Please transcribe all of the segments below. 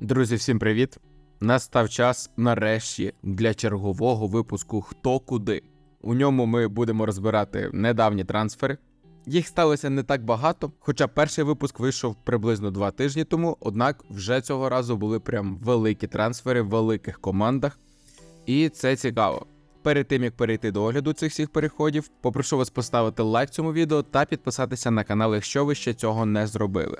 Друзі, всім привіт! Настав час нарешті для чергового випуску Хто куди. У ньому ми будемо розбирати недавні трансфери. Їх сталося не так багато, хоча перший випуск вийшов приблизно два тижні тому, однак вже цього разу були прям великі трансфери в великих командах. І це цікаво. Перед тим як перейти до огляду цих всіх переходів, попрошу вас поставити лайк цьому відео та підписатися на канал, якщо ви ще цього не зробили.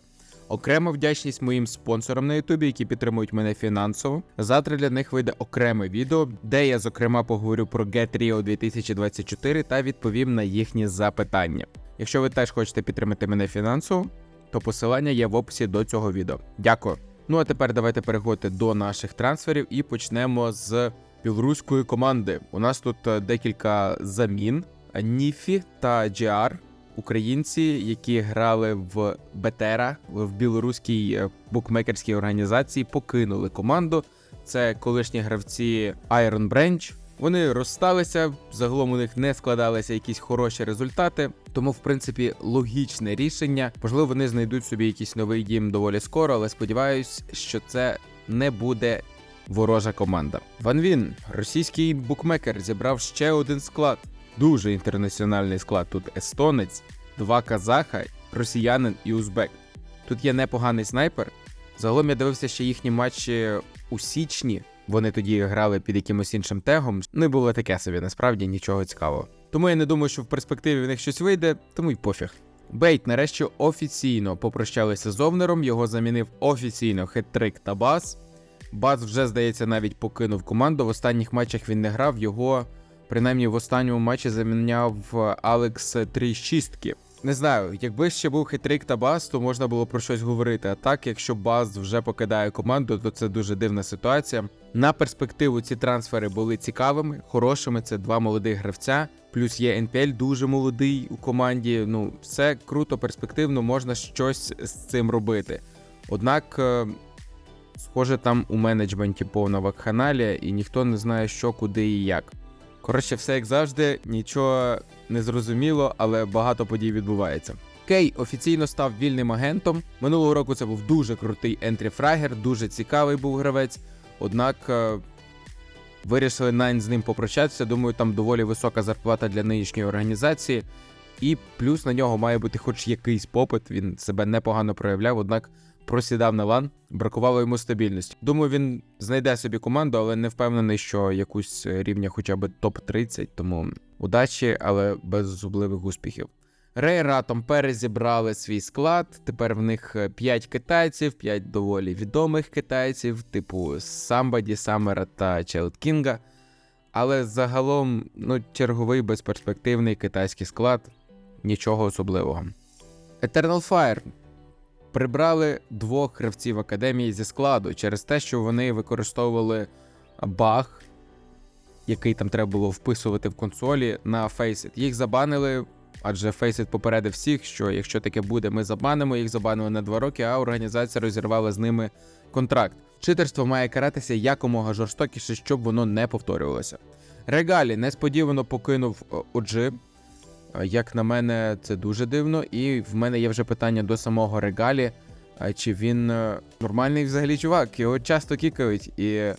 Окрема вдячність моїм спонсорам на Ютубі, які підтримують мене фінансово. Завтра для них вийде окреме відео, де я зокрема поговорю про Get Rio 2024 та відповім на їхні запитання. Якщо ви теж хочете підтримати мене фінансово, то посилання є в описі до цього відео. Дякую. Ну а тепер давайте переходити до наших трансферів і почнемо з білоруської команди. У нас тут е, декілька замін: Ніфі та Джіар українці, які грали в Бетера в білоруській е, букмекерській організації, покинули команду. Це колишні гравці Iron Branch. Вони розсталися, загалом у них не складалися якісь хороші результати. Тому, в принципі, логічне рішення. Можливо, вони знайдуть собі якийсь новий дім доволі скоро, але сподіваюсь, що це не буде ворожа команда. Ван Він, російський букмекер, зібрав ще один склад. Дуже інтернаціональний склад. Тут естонець, два казаха, росіянин і узбек. Тут є непоганий снайпер. Загалом я дивився ще їхні матчі у січні. Вони тоді грали під якимось іншим тегом. Ну і було таке собі, насправді нічого цікавого. Тому я не думаю, що в перспективі в них щось вийде, тому й пофіг. Бейт нарешті офіційно попрощалися з Овнером, його замінив офіційно хет-трик та бас. Бас вже, здається, навіть покинув команду. В останніх матчах він не грав. Його, принаймні, в останньому матчі заміняв Алекс три шістки. Не знаю, якби ще був хитрик та бас, то можна було про щось говорити. А так, якщо бас вже покидає команду, то це дуже дивна ситуація. На перспективу ці трансфери були цікавими, хорошими. Це два молодих гравця. Плюс є НПЛ дуже молодий у команді. Ну, все круто, перспективно, можна щось з цим робити. Однак. е, Схоже, там у менеджменті повна вакханалія, і ніхто не знає, що, куди і як. Коротше, все як завжди, нічого не зрозуміло, але багато подій відбувається. Кей офіційно став вільним агентом. Минулого року це був дуже крутий ентрі-фрагер, дуже цікавий був гравець. Однак е, вирішили Найн з ним попрощатися. Думаю, там доволі висока зарплата для нинішньої організації. І плюс на нього має бути хоч якийсь попит. Він себе непогано проявляв, однак просідав на лан, бракувало йому стабільності. Думаю, він знайде собі команду, але не впевнений, що якусь рівня хоча б топ-30, тому удачі, але без особливих успіхів. Рей Ратом перезібрали свій склад. Тепер в них 5 китайців, 5 доволі відомих китайців, типу Самбаді, Самера та Челд Кінга. Але загалом, ну, черговий безперспективний китайський склад, нічого особливого. Eternal Fire прибрали двох гравців академії зі складу через те, що вони використовували баг, який там треба було вписувати в консолі на Faceit. Їх забанили, адже Faceit попередив всіх, що якщо таке буде, ми забанимо. Їх забанили на два роки, а організація розірвала з ними контракт. Читерство має каратися якомога жорстокіше, щоб воно не повторювалося. Регалі несподівано покинув е, OG. Е, Як на мене, це дуже дивно, і в мене є вже питання до самого Регалі, чи він е, нормальний взагалі чувак, його часто кікають, і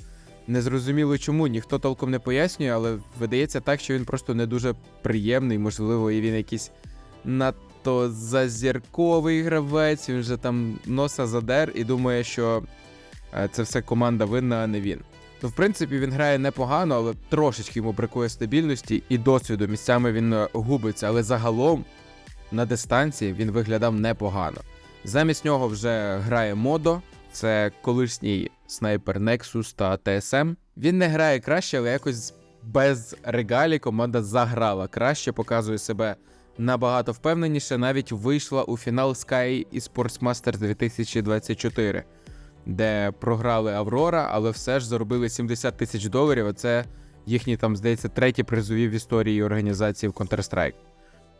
незрозуміло чому, ніхто толком не пояснює, але видається так, що він просто не дуже приємний, можливо, і він якийсь надто зазірковий гравець, він вже там носа задер і думає, що е, це все команда винна, а не він. Ну, в принципі, він грає непогано, але трошечки йому бракує стабільності і досвіду. Місцями він е, губиться, але загалом на дистанції він виглядав непогано. Замість нього вже грає Модо, це колишній снайпер Nexus та TSM. Він не грає краще, але якось без регалі команда заграла краще, показує себе набагато впевненіше. Навіть вийшла у фінал Sky Esports Masters 2024 де програли Аврора, але все ж заробили 70 тисяч доларів. а Це їхні там, здається, треті призові в історії організації в Counter-Strike.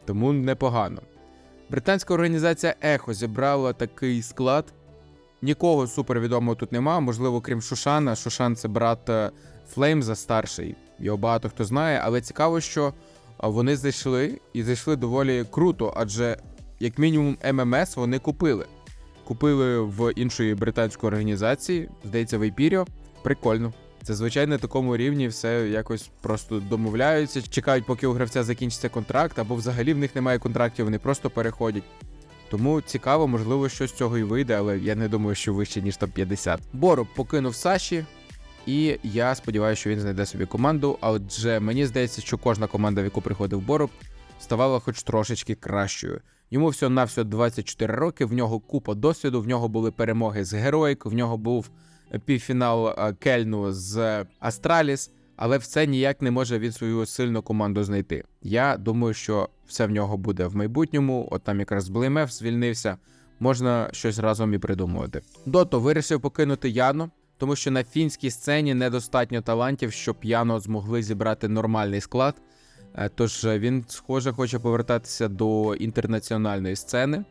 Тому непогано. Британська організація Ехо зібрала такий склад. Нікого супервідомого тут нема, можливо, крім Шушана. Шушан це брат е, Флеймза старший. Його багато хто знає, але цікаво, що вони зайшли і зайшли доволі круто, адже, як мінімум, ММС вони купили купили в іншої британської організації, здається, в Епіріо. Прикольно. Зазвичай на такому рівні все якось просто домовляються, чекають, поки у гравця закінчиться контракт, або взагалі в них немає контрактів, вони просто переходять. Тому цікаво, можливо, щось з цього і вийде, але я не думаю, що вище, ніж топ-50. Бороб покинув Саші, і я сподіваюся, що він знайде собі команду. Адже мені здається, що кожна команда, в яку приходив Бороб, ставала хоч трошечки кращою. Йому всього на всього 24 роки, в нього купа досвіду, в нього були перемоги з Героїк, в нього був півфінал е, Кельну з Астраліс, але все ніяк не може він свою сильну команду знайти. Я думаю, що все в нього буде в майбутньому. От там якраз Блеймеф звільнився. Можна щось разом і придумувати. Дото вирішив покинути Яно, тому що на фінській сцені недостатньо талантів, щоб Яно змогли зібрати нормальний склад. Е, Тож е, він, схоже, хоче повертатися до інтернаціональної сцени.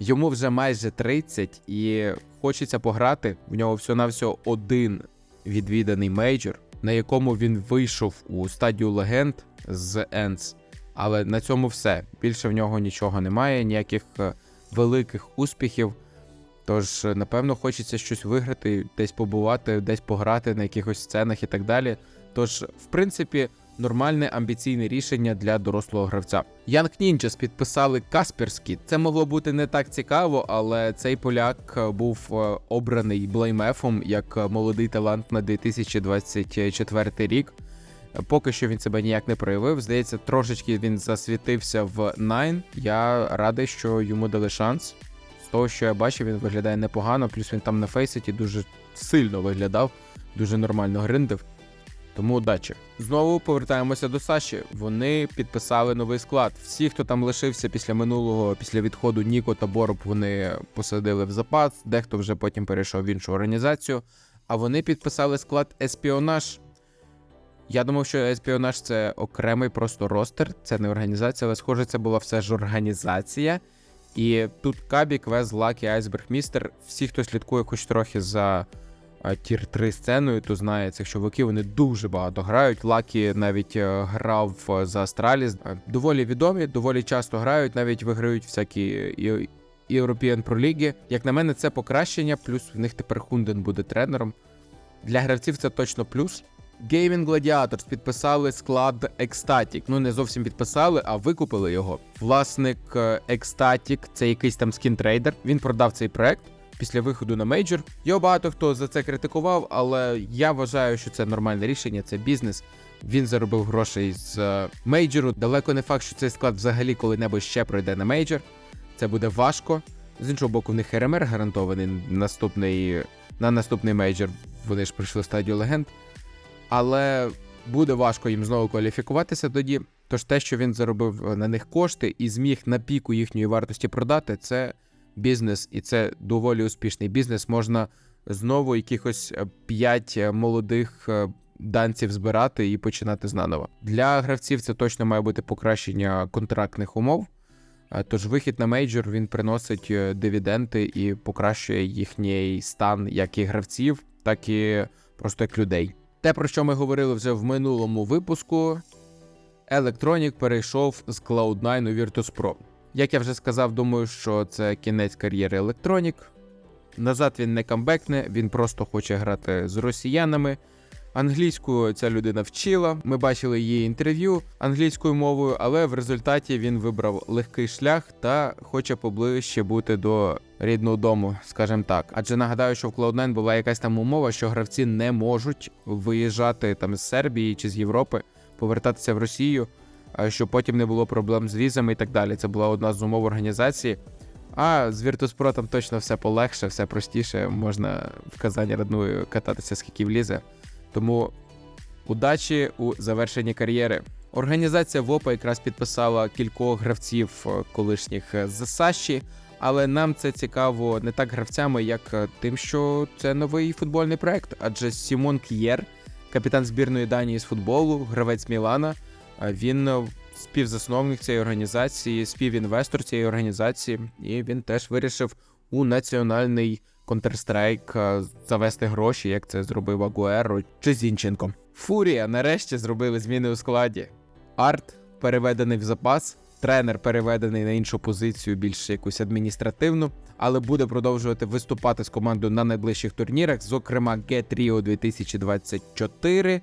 Йому вже майже 30 і хочеться пограти. В нього всього-навсього один відвіданий мейджор, на якому він вийшов у стадію легенд з Енс. Але на цьому все. Більше в нього нічого немає, ніяких е, великих успіхів. Тож, напевно, хочеться щось виграти, десь побувати, десь пограти на якихось сценах і так далі. Тож, в принципі, нормальне амбіційне рішення для дорослого гравця. Янг Нінджас підписали Касперські. Це могло бути не так цікаво, але цей поляк е, був е, обраний Блеймефом як е, молодий талант на 2024 рік. Поки що він себе ніяк не проявив. Здається, трошечки він засвітився в Nine. Я радий, що йому дали шанс. З того, що я бачив, він виглядає непогано. Плюс він там на фейситі дуже сильно виглядав, дуже нормально гриндив. Тому удачі. Знову повертаємося до Саші. Вони підписали новий склад. Всі, хто там лишився після минулого, після відходу Ніко та Бороб, вони посадили в запас. Дехто вже потім перейшов в іншу організацію. А вони підписали склад Еспіонаж. Я думав, що Еспіонаж це окремий просто ростер, це не організація, але схоже, це була все ж організація. І тут Кабік, Вез, Лакі, Айсберг, Містер. Всі, хто слідкує хоч трохи за тір 3 сценою, то знає цих чуваків. Вони дуже багато грають. Лакі навіть е, грав е, за Астраліс. Е, Доволі відомі, доволі часто грають, навіть виграють всякі European Pro League. Як на мене, це покращення, плюс в них тепер Хунден буде тренером. Для гравців це точно плюс. Gaming Gladiators підписали склад Ecstatic. Ну не зовсім підписали, а викупили його. Власник е, Ecstatic, це якийсь там скінтрейдер. Він продав цей проект після виходу на мейджор. Його багато хто за це критикував, але я вважаю, що це нормальне рішення, це бізнес. Він заробив грошей з е, мейджору. Далеко не факт, що цей склад взагалі коли-небудь ще пройде на мейджор. Це буде важко. З іншого боку, в них РМР гарантований наступний на наступний мейджор. Вони ж пройшли стадію легенд. Але буде важко їм знову кваліфікуватися тоді. Тож те, що він заробив е, на них кошти і зміг на піку їхньої вартості продати, це бізнес, і це доволі успішний бізнес. Можна знову якихось 5 молодих е, данців збирати і починати знаново. Для гравців це точно має бути покращення контрактних умов. Е, Тож вихід на мейджор він приносить е, дивіденди і покращує їхній стан як і гравців, так і просто як людей. Те, про що ми говорили вже в минулому випуску, Electronic перейшов з Cloud9 у Virtus Pro. Як я вже сказав, думаю, що це кінець кар'єри Electronic. Назад він не камбекне, він просто хоче грати з росіянами. Англійську ця людина вчила. Ми бачили її інтерв'ю англійською мовою, але в результаті він вибрав легкий шлях та хоче поближче бути до рідного дому, скажімо так. Адже нагадаю, що в Cloud9 була якась там умова, що гравці не можуть виїжджати там з Сербії чи з Європи, повертатися в Росію, щоб потім не було проблем з візами і так далі. Це була одна з умов організації. А з Virtus.pro точно все полегше, все простіше. Можна в Казані родною кататися скільки влізе. Тому удачі у завершенні кар'єри. Організація ВОПа якраз підписала кількох гравців е, колишніх е, з Саші, але нам це цікаво не так гравцями, як е, тим, що це новий футбольний проект. Адже Сімон К'єр, капітан збірної Данії з футболу, гравець Мілана, він е, співзасновник цієї організації, співінвестор цієї організації, і він теж вирішив у національний Counter-Strike е, завести гроші, як це зробив Агуеро чи Зінченко. Фурія нарешті зробили зміни у складі. Арт переведений в запас. тренер переведений на іншу позицію, більш якусь адміністративну, але буде продовжувати виступати з командою на найближчих турнірах, зокрема Get Rio 2024.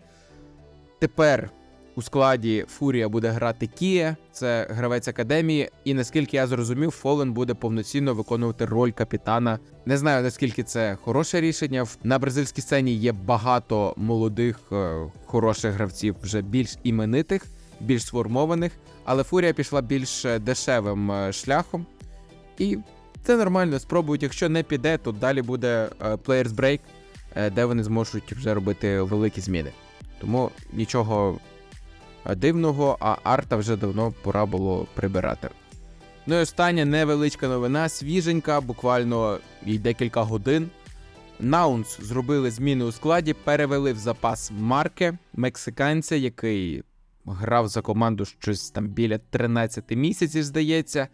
Тепер у складі Фурія буде грати Кія, це гравець академії. І наскільки я зрозумів, Фолен буде повноцінно виконувати роль капітана. Не знаю наскільки це хороше рішення. На бразильській сцені є багато молодих е, хороших гравців, вже більш іменитих, більш сформованих. Але Фурія пішла більш е, дешевим е, шляхом. І це нормально. Спробують. Якщо не піде, то далі буде Players Break, де вони зможуть вже робити великі зміни. Тому нічого дивного, а арта вже давно пора було прибирати. Ну і остання невеличка новина, свіженька, буквально їй декілька годин. Наунс зробили зміни у складі, перевели в запас Марке, мексиканця, який грав за команду щось там біля 13 місяців, здається.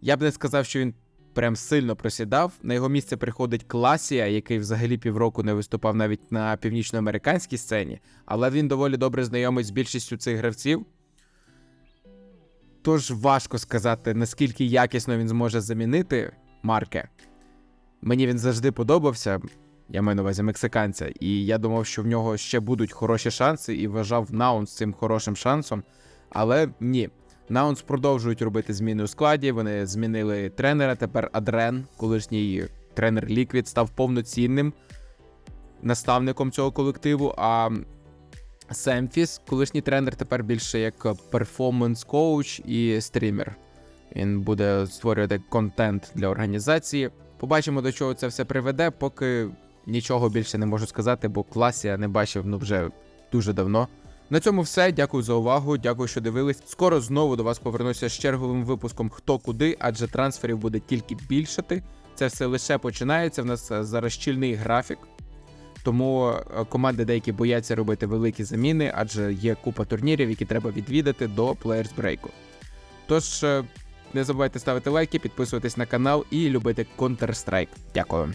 Я б не сказав, що він прям сильно просідав. На його місце приходить Класія, який взагалі півроку не виступав навіть на північноамериканській сцені, але він доволі добре знайомий з більшістю цих гравців. Тож важко сказати, наскільки якісно він зможе замінити Марке. Мені він завжди подобався, я маю на увазі мексиканця, і я думав, що в нього ще будуть хороші шанси, і вважав Наунс цим хорошим шансом. Але ні. Наунс продовжують робити зміни у складі. Вони змінили тренера. Тепер Адрен, колишній тренер Ліквід, став повноцінним наставником цього колективу. А Семфіс, колишній тренер, тепер більше як перформанс-коуч і стрімер. Він буде створювати контент для організації. Побачимо, до чого це все приведе, поки нічого більше не можу сказати, бо клас я не бачив ну вже дуже давно. На цьому все. Дякую за увагу. Дякую, що дивились. Скоро знову до вас повернуся з черговим випуском Хто куди, адже трансферів буде тільки більшати. Це все лише починається. В нас е, зараз щільний графік. Тому е, команди деякі бояться робити великі заміни, адже є купа турнірів, які треба відвідати до Players Break. Тож е, не забувайте ставити лайки, підписуватись на канал і любити Counter-Strike. Дякую.